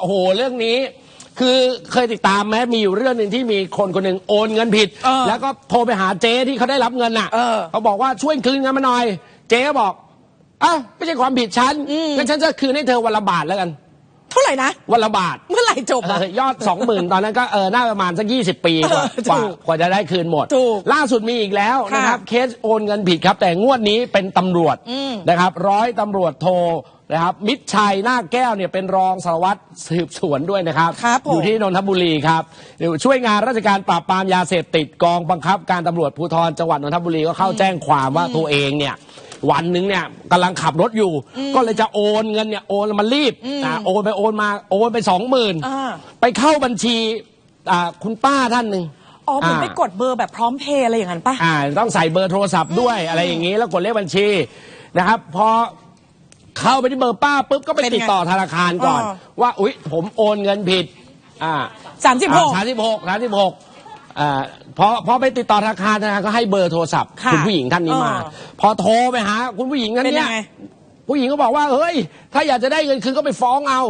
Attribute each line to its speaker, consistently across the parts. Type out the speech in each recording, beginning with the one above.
Speaker 1: โอ้โห เรื่องนี้ คือเคยติดตามไหมมีอยู่เรื่องหนึ่งที่มีคนคนหนึ่งโอนเงินผิด
Speaker 2: เออ
Speaker 1: แล้วก็โทรไปหาเจ๊ที่เขาได้รับเงินน่ะ
Speaker 2: เออ
Speaker 1: เขาบอกว่าช่วยคืนเงินมาหน่อย เจ๊ก็บอกอะไม่ใช่ความผิดฉัน
Speaker 2: อืม
Speaker 1: งั้นฉันจะคืนให้เธอวันละบาทแล้วกัน
Speaker 2: เท่าไหร่นะ
Speaker 1: วันละบาท
Speaker 2: เมื่อไหร่จบ
Speaker 1: เอ
Speaker 2: อะ
Speaker 1: อยอดสองหมื่นตอนนั้นก็เออน่าประมาณสักยี่สิบปีกว่า
Speaker 2: เออก
Speaker 1: ว่า
Speaker 2: ถูก
Speaker 1: กว่าจะได้คืนหมด
Speaker 2: ถูก
Speaker 1: ล่าสุดมีอีกแล้ว
Speaker 2: ค่ะ
Speaker 1: นะครับ เคสโอนเงินผิดครับ แต่งวดนี้เป็นตำรวจ
Speaker 2: อืม
Speaker 1: นะครับ ร้อยตำรวจโท นะครับ มิตรชัยหน้าคแก้วเนี่ยเป็นรองสารวัตรสืบสวนด้วยนะครับ
Speaker 2: ครับผม
Speaker 1: อยู่ที่นนทบุรีครับเดี๋ยวช่วยงานราชการปราบปรามยาเสพติดกองบังคับ การตำรวจภูธรจังหวัดนนทบุรีก็เข้าแจ้งความว่าตัวเองเนี่ย วันหนึ่งเนี่ยกำลังขับรถอยู่ ก็เลยจะโอนเงินเนี่ยโอนมันรีบอ่าโอนไปโอนมาโอนไปสองหมื่น
Speaker 2: อ่า
Speaker 1: ไปเข้าบัญชีอ่าคุณป้าท่านหนึ่ง
Speaker 2: อ๋อเหมือนไปกดเบอร์แบบพร้อมเพย์อะไรอย่างนั้นปะ
Speaker 1: อ่าต้องใส่เบอร์โทรศัพท์ด้วยอะไรอย่างนี้แล้วกดเลขบัญชีนะครับพอ เข้าไปที่เบอร์ป้าปุ๊บก็ไป
Speaker 2: เป็นไง
Speaker 1: ติดต่อธนาคารก่อน
Speaker 2: อ่า
Speaker 1: ว่าอุ๊ยผมโอนเงินผิด อ่า
Speaker 2: สามสิบหก
Speaker 1: สามสิบหกสามสิบหกอ่าพอพอไปติดต่อธนาคารธนาคารก็ให้เบอร์โทรศัพท์
Speaker 2: ค่ะ
Speaker 1: ณผู้หญิงท่านนี้มา
Speaker 2: เออ
Speaker 1: พอโทรไปหาคุณผู้หญิงท่าน
Speaker 2: เป็น
Speaker 1: เนี้
Speaker 2: ยั
Speaker 1: ย
Speaker 2: งไง
Speaker 1: ผู้หญิงก็บอกว่าเฮ้ย ถ้าอยากจะได้เงินคืนก็ไปฟ้องเอา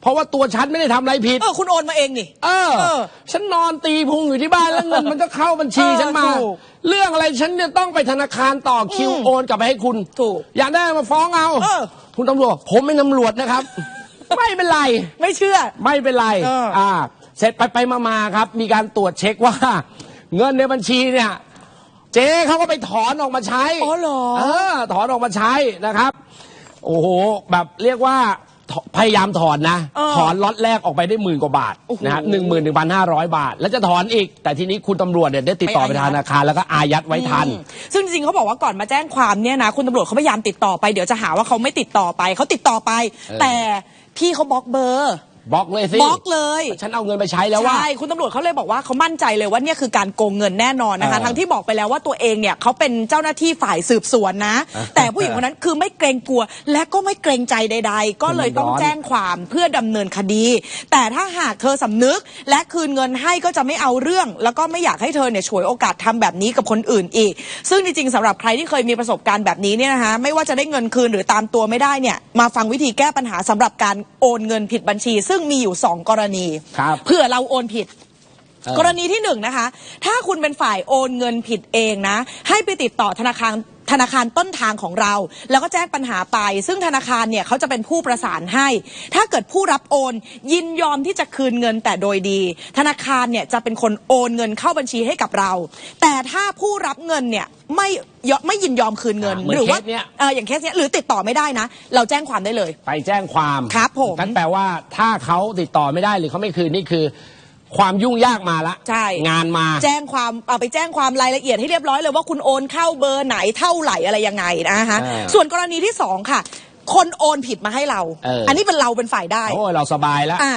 Speaker 1: เพราะว่าตัวฉันไม่ได้ทำอะไรผิด
Speaker 2: เออคุณโอนมาเองนี่
Speaker 1: เออ
Speaker 2: เออ
Speaker 1: ฉันนอนตีพุงอยู่ที่บ้านแล้วเงินมันก็เข้าบัญชี
Speaker 2: เออ
Speaker 1: ฉันมา
Speaker 2: ถูก
Speaker 1: เรื่องอะไรฉันจะต้องไปธนาคารต่อคิว
Speaker 2: อืม
Speaker 1: โอนกลับไปให้คุณ
Speaker 2: ถูก
Speaker 1: อยากได้มาฟ้องเอา
Speaker 2: เออ
Speaker 1: คุณตำรวจผมเป็นตำรวจนะครับ ไม่เป็นไร
Speaker 2: ไม่เชื่อ
Speaker 1: ไม่เป็นไร
Speaker 2: เอออ่
Speaker 1: อ่า เสร็จไปไปมามาครับ มีการตรวจเช็คว่า เงินในบัญชีเนี่ย เจ๊เขาก็ไปถอนออกมาใช้
Speaker 2: อ๋อเหรอ
Speaker 1: เออ ถอนออกมาใช้นะครับ โอ้โห แบบเรียกว่าถ พยายามถอนนะ
Speaker 2: เออ
Speaker 1: ถอนล็อตแรกออกไปได้หมื่นกว่าบาท
Speaker 2: โอ้โห
Speaker 1: นะฮะหนึ่งหมื่นหนึ่งพันห้าร้อยบาท แล้วจะถอนอีก แต่ทีนี้คุณตำรวจเนี่ยได้ติดต่อไป
Speaker 2: ไม่อายัด
Speaker 1: ธนาคารแล้วก็อายัดไว้ทัน
Speaker 2: อืมซึ่งจริงๆเขาบอกว่าก่อนมาแจ้งความเนี่ยนะ คุณตำรวจเขาพยายามติดต่อไปเดี๋ยวจะหาว่าเขาไม่ติดต่อไปเขาติดต่อไป
Speaker 1: เออ
Speaker 2: แต่พี่เขาบล็อกเบอร์
Speaker 1: บล็อกเลยสิ
Speaker 2: บล็อกเลย
Speaker 1: ฉันเอาเงินไปใช้แล้วว่า
Speaker 2: ใช่คุณตำรวจเขาเลยบอกว่าเขามั่นใจเลยว่าเนี่ยคือการโกงเงินแน่นอนนะคะ
Speaker 1: เออ
Speaker 2: ทั้งที่บอกไปแล้วว่าตัวเองเนี่ยเขาเป็นเจ้าหน้าที่ฝ่ายสืบสวนนะ
Speaker 1: เออ
Speaker 2: แต่ผู้หญิงคนนั้นคือไม่เกรงกลัว และก็ไม่เกรงใจใด ๆ ก็เลยต้อง
Speaker 1: มันร้อน
Speaker 2: แจ้งความเพื่อดำเนินคดี แต่ถ้าหากเธอสำนึก และคืนเงินให้ก็จะไม่เอาเรื่อง แล้วก็ไม่อยากให้เธอเนี่ยฉวยโอกาสทำแบบนี้กับคนอื่นอีก ซึ่งจริงๆสำหรับใครที่เคยมีประสบการณ์แบบนี้เนี่ยนะคะไม่ว่าจะได้เงินคืนหรือตามตัวไม่ได้เนี่ยมาฟังวิธีแก้ปัญหาสำหรับการโอนเงินผิดบัญชีซึ่งมีอยู่สองกรณี
Speaker 1: ครับ
Speaker 2: เผื่อเราโอนผิด
Speaker 1: เออ
Speaker 2: กรณีที่หนึ่งนะคะ ถ้าคุณเป็นฝ่ายโอนเงินผิดเองนะ ให้ไปติดต่อธนาคาร ธนาคารต้นทางของเรา แล้วก็แจ้งปัญหาไป ซึ่งธนาคารเนี่ยเขาจะเป็นผู้ประสานให้ ถ้าเกิดผู้รับโอน ยินยอมที่จะคืนเงินแต่โดยดี ธนาคารเนี่ยจะเป็นคนโอนเงินเข้าบัญชีให้กับเรา แต่ถ้าผู้รับเงินเนี่ยไม่ยอมไม่ยินยอมคืนเงิน
Speaker 1: อ่าเหมือน
Speaker 2: หรืว่า
Speaker 1: เคสเนี้ย
Speaker 2: เอออย่างเคสเนี้ยหรือติดต่อไม่ได้นะ เราแจ้งความได้เลย
Speaker 1: ไปแจ้งความ
Speaker 2: ครับผม
Speaker 1: นั่นแปลว่าถ้าเขาติดต่อไม่ได้หรือเขาไม่คืนนี่คือ ความยุ่งยากมาละ
Speaker 2: ใช่
Speaker 1: งานมา
Speaker 2: แจ้งความเอาไปแจ้งความรายละเอียดให้เรียบร้อยเลยว่าคุณโอนเข้าเบอร์ไหนเท่าไหร่อะไรยังไงนะคะ
Speaker 1: เออ
Speaker 2: ส่วนกรณีที่สองค่ะ คนโอนผิดมาให้เรา
Speaker 1: เอออั
Speaker 2: นนี้เป็นเราเป็นฝ่ายได้
Speaker 1: โอ้ยเราสบายแล้ว
Speaker 2: อ่า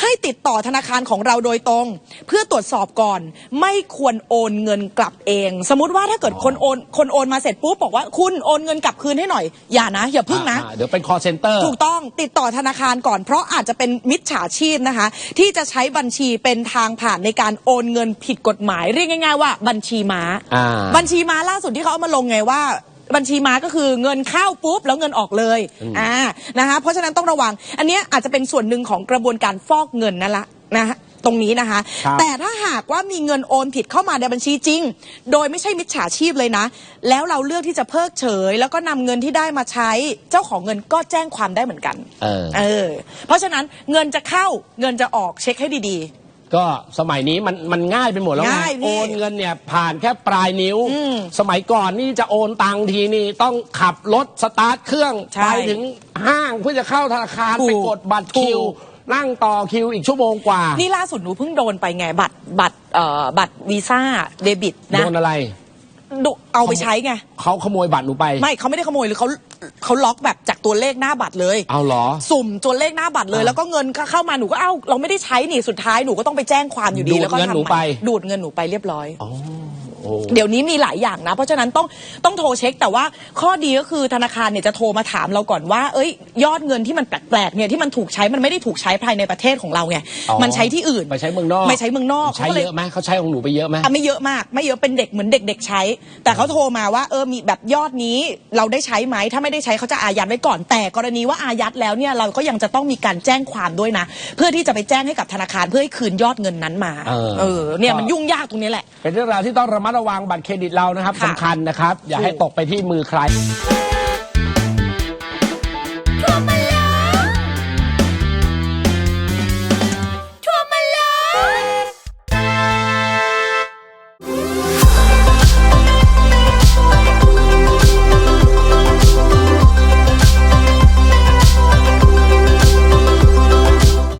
Speaker 2: ให้ติดต่อธนาคารของเราโดยตรง เพื่อตรวจสอบก่อน ไม่ควรโอนเงินกลับเอง สมมติว่าถ้าเกิดคนโอนคนโอนมาเสร็จปุ๊บบอกว่าคุณโอนเงินกลับคืนให้หน่อย อย่านะ อย่าพึ่งนะ
Speaker 1: อ่าเดี๋ยวเป็น call center
Speaker 2: ถูกต้องติดต่อธนาคารก่อนเพราะอาจจะเป็นมิจฉาชีพนะคะ ที่จะใช้บัญชีเป็นทางผ่านในการโอนเงินผิดกฎหมาย เรียกง่าย ๆ ว่าบัญชีม้า
Speaker 1: อ่า
Speaker 2: บัญชีม้าล่าสุดที่เขาเอามาลงไงว่า บัญชีม้าก็คือเงินเข้าปุ๊บแล้วเงินออกเลยอ่านะคะเพราะฉะนั้นต้องระวัง อันเนี้ยอาจจะเป็นส่วนหนึ่งของกระบวนการฟอกเงินนั่นละนะคะตรงนี้นะคะ
Speaker 1: ครับ
Speaker 2: แต่ถ้าหากว่ามีเงินโอนผิดเข้ามาในบัญชีจริง โดยไม่ใช่มิจฉาชีพเลยนะ แล้วเราเลือกที่จะเพิกเฉย แล้วก็นำเงินที่ได้มาใช้เจ้าของเงินก็แจ้งความได้เหมือนกัน
Speaker 1: เออ
Speaker 2: เออเพราะฉะนั้นเงินจะเข้าเงินจะออกเช็คให้ดี
Speaker 1: ก็สมัยนี้มันมันง่ายไปหมดแล้วไง
Speaker 2: ง่ายพี่
Speaker 1: โอนเงินเนี่ยผ่านแค่ปลายนิ้ว
Speaker 2: อืม
Speaker 1: สมัยก่อนนี่จะโอนตังค์ทีนี่ต้องขับรถสตาร์ทเครื่อง
Speaker 2: ใช่
Speaker 1: ไปถึงห้างเพื่อจะเข้าธนาคาร
Speaker 2: ถูก
Speaker 1: ไปกดบัตรคิว
Speaker 2: ถูก
Speaker 1: นั่งต่อคิวอีกชั่วโมงกว่า
Speaker 2: ๆนี่ล่าสุดหนูเพิ่งโดนไปไงบัตรบัตรเอ่อบัตรวีซ่าเดบิตนะ
Speaker 1: โดนอะไร
Speaker 2: ดูเอาไปใช้ไง
Speaker 1: เขาขโมยบัตรหนูไป
Speaker 2: ไม่เขาไม่ได้ขโมยหรือเขาเขาล็อกแบบจากตัวเลขหน้าบัตรเลย
Speaker 1: เอาเหรอ
Speaker 2: สุ่มตัวเลขหน้าบัตรเลย
Speaker 1: อ่า
Speaker 2: แล้วก็เงินก็เข้ามาหนูก็เอ้าเราไม่ได้ใช้นี่สุดท้ายหนูก็ต้องไปแจ้งความอยู่ดี
Speaker 1: ดูด
Speaker 2: แล้วก็
Speaker 1: เงินหนู
Speaker 2: ทำใม่
Speaker 1: ไป
Speaker 2: ดูดเงินหนูไปเรียบร้อย
Speaker 1: อ๋อ โอ้
Speaker 2: เดี๋ยวนี้มีหลายอย่างนะ เพราะฉะนั้นต้องต้องโทรเช็ค แต่ว่าข้อดีก็คือธนาคารเนี่ยจะโทรมาถามเราก่อนว่า เอ้ย ยอดเงินที่มันแปลกๆเนี่ยที่มันถูกใช้มันไม่ได้ถูกใช้ภายในประเทศของเราไง
Speaker 1: อ๋อ
Speaker 2: มันใช้ที่อื่น
Speaker 1: ไปใช้เมืองนอก
Speaker 2: ไม่ใช้เมืองนอก
Speaker 1: ใช้
Speaker 2: ขาก็ล
Speaker 1: เยอะไหมเขาใช้ของหนูไปเยอะไหม
Speaker 2: อะไม่เยอะมากไม่เยอะเป็นเด็กเหมือนเด็ก ๆ ใช้ แต่เขาโทรมาว่าเออมีแบบยอดนี้เราได้ใช้ไหมถ้าไม่ได้ใช้เขาจะอายัดไว้ก่อน แต่กรณีว่าอายัดแล้วเนี่ยเราก็ยังจะต้องมีการแจ้งความด้วยนะ เพื่อที่จะไปแจ้งให้กับธนาคารเพื่อให้คืนยอดเงินนั้นมา
Speaker 1: เออ
Speaker 2: เออเนี่ยมันยุ่งยากตรงนี้แหละ
Speaker 1: เป็นเรื่องราวที่ต้องระมัดระวังบัตรเครดิตเรานะครับ
Speaker 2: ค่ะ
Speaker 1: สำคัญนะครับ อย่าให้ตกไปที่มือใคร